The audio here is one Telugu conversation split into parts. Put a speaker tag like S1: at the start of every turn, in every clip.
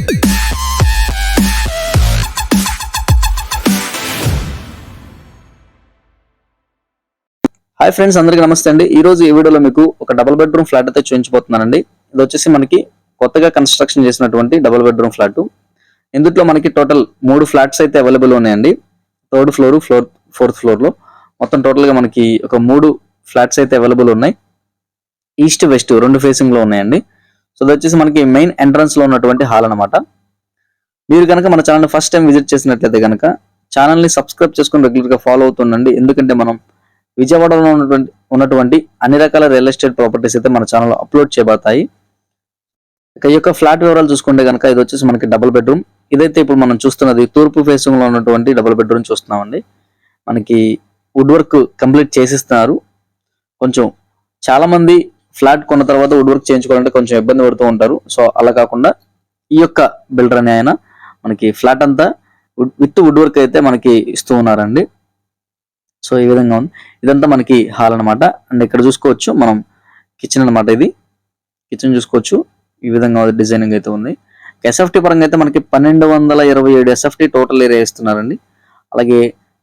S1: హాయ్ ఫ్రెండ్స్ అందరికీ నమస్తే అండి. ఈ రోజు ఈ వీడియోలో మీకు ఒక డబుల్ బెడ్రూమ్ ఫ్లాట్ అయితే చూపించబోతున్నానండి. ఇది వచ్చేసి మనకి కొత్తగా కన్స్ట్రక్షన్ చేసినటువంటి డబుల్ బెడ్రూమ్ ఫ్లాట్ ఇందులో మనకి టోటల్ మూడు ఫ్లాట్స్ అయితే అవైలబుల్ ఉన్నాయండి. థర్డ్ ఫ్లోర్ ఫ్లోర్ ఫోర్త్ ఫ్లోర్లో మొత్తం టోటల్గా మనకి ఒక మూడు ఫ్లాట్స్ అయితే అవైలబుల్ ఉన్నాయి. ఈస్ట్ వెస్ట్ రెండు ఫేసింగ్లో ఉన్నాయండి. సో ఇది వచ్చేసి మనకి మెయిన్ ఎంట్రన్స్లో ఉన్నటువంటి హాల్ అన్నమాట. మీరు కనుక మన ఛానల్ ఫస్ట్ టైం విజిట్ చేసినట్లయితే కనుక ఛానల్ని సబ్స్క్రైబ్ చేసుకుని రెగ్యులర్గా ఫాలో అవుతుండండి. ఎందుకంటే మనం విజయవాడలో ఉన్నటువంటి ఉన్నటువంటి అన్ని రకాల రియల్ ఎస్టేట్ ప్రాపర్టీస్ అయితే మన ఛానల్లో అప్లోడ్ చేయబడతాయి. ఇక ఈ యొక్క ఫ్లాట్ వివరాలు చూసుకుంటే కనుక ఇది వచ్చేసి మనకి డబుల్ బెడ్రూమ్ ఇదైతే ఇప్పుడు మనం చూస్తున్నది తూర్పు ఫేసింగ్లో ఉన్నటువంటి డబుల్ బెడ్రూమ్ చూస్తున్నామండి. మనకి వుడ్ వర్క్ కంప్లీట్ చేసిస్తున్నారు. కొంచెం చాలామంది ఫ్లాట్ కొన్న తర్వాత వుడ్ వర్క్ చేయించుకోవాలంటే కొంచెం ఇబ్బంది పడుతూ ఉంటారు. సో అలా కాకుండా ఈ యొక్క బిల్డర్ అనే ఆయన మనకి ఫ్లాట్ అంతా విత్ వుడ్ వర్క్ అయితే మనకి ఇస్తూ ఉన్నారండి. సో ఈ విధంగా ఉంది. ఇదంతా మనకి హాల్ అన్నమాట. అండ్ ఇక్కడ చూసుకోవచ్చు మనం కిచెన్ అన్నమాట ఇది. కిచెన్ చూసుకోవచ్చు. ఈ విధంగా డిజైనింగ్ అయితే ఉంది. ఎస్ఎఫ్టీ పరంగా అయితే మనకి పన్నెండు వందల ఇరవై ఏడు ఎస్ఎఫ్టీ టోటల్ ఏరియా ఇస్తున్నారండి. అలాగే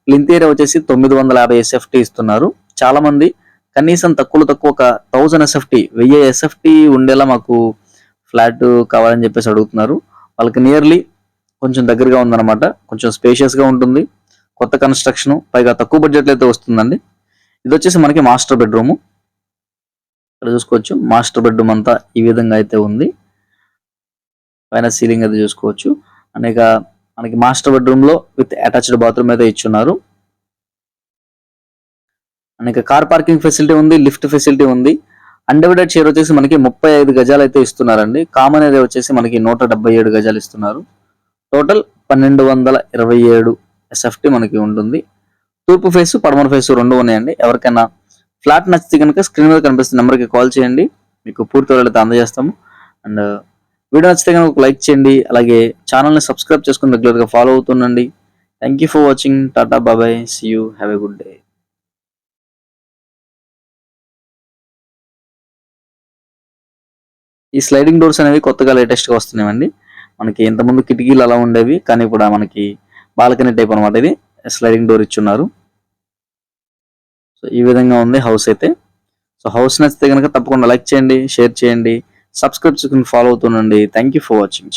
S1: లింత్ ఏరియా వచ్చేసి తొమ్మిది వందల యాభై ఎస్ఎఫ్టీ ఇస్తున్నారు. చాలా మంది కనీసం తక్కువలో తక్కువ ఒక థౌజండ్ ఎస్ఎఫ్టీ వెయ్యి ఎస్ఎఫ్టీ ఉండేలా మాకు ఫ్లాట్ కావాలని చెప్పేసి అడుగుతున్నారు. వాళ్ళకి నియర్లీ కొంచెం దగ్గరగా ఉందన్నమాట. కొంచెం స్పేషియస్గా ఉంటుంది. కొత్త కన్స్ట్రక్షన్ పైగా తక్కువ బడ్జెట్ అయితే వస్తుందండి. ఇది వచ్చేసి మనకి మాస్టర్ బెడ్రూము ఇక్కడ చూసుకోవచ్చు మాస్టర్ బెడ్రూమ్ అంతా ఈ విధంగా అయితే ఉంది. పైన సీలింగ్ అయితే చూసుకోవచ్చు. అనేక మనకి మాస్టర్ బెడ్రూమ్లో విత్ అటాచ్డ్ బాత్రూమ్ అయితే ఇచ్చున్నారు. మనకి కార్ పార్కింగ్ ఫెసిలిటీ ఉంది లిఫ్ట్ ఫెసిలిటీ ఉంది. అన్డివైడెడ్ షేర్ వచ్చేసి మనకి ముప్పై ఐదు గజాలు అయితే ఇస్తున్నారండి. కామన్ ఏరియా వచ్చేసి మనకి నూట డెబ్బై ఏడు గజాలు ఇస్తున్నారు. టోటల్ పన్నెండు వందల ఇరవై ఏడు ఎస్ఎఫ్టీ మనకి ఉంటుంది. తూర్పు ఫేస్ పడమర ఫేస్ రెండు ఉన్నాయండి. ఎవరికైనా ఫ్లాట్ నచ్చితే కనుక స్క్రీన్ మీద కనిపిస్తున్న నెంబర్కి కాల్ చేయండి. మీకు పూర్తి వివరాలు అందజేస్తాము. అండ్ వీడియో నచ్చితే కనుక ఒక లైక్ చేయండి. అలాగే ఛానల్ని సబ్స్క్రైబ్ చేసుకుని రెగ్యులర్గా follow అవుతుండండి. Thank you for watching tata bye bye see you have a good day ఈ స్లైడింగ్ డోర్స్ అనేవి కొత్తగా లేటెస్ట్గా వస్తున్నాయండి. మనకి ఇంతకుముందు కిటికీలు అలా ఉండేవి కానీ ఇప్పుడు మనకి బాల్కనీ టైప్ అనమాట ఇది. స్లైడింగ్ డోర్ ఇచ్చున్నారు. సో ఈ విధంగా ఉంది హౌస్ అయితే. సో హౌస్ నచ్చితే కనుక తప్పకుండా లైక్ చేయండి షేర్ చేయండి సబ్స్క్రైబ్ చేసుకుని follow అవుతుండండి. Thank you for watching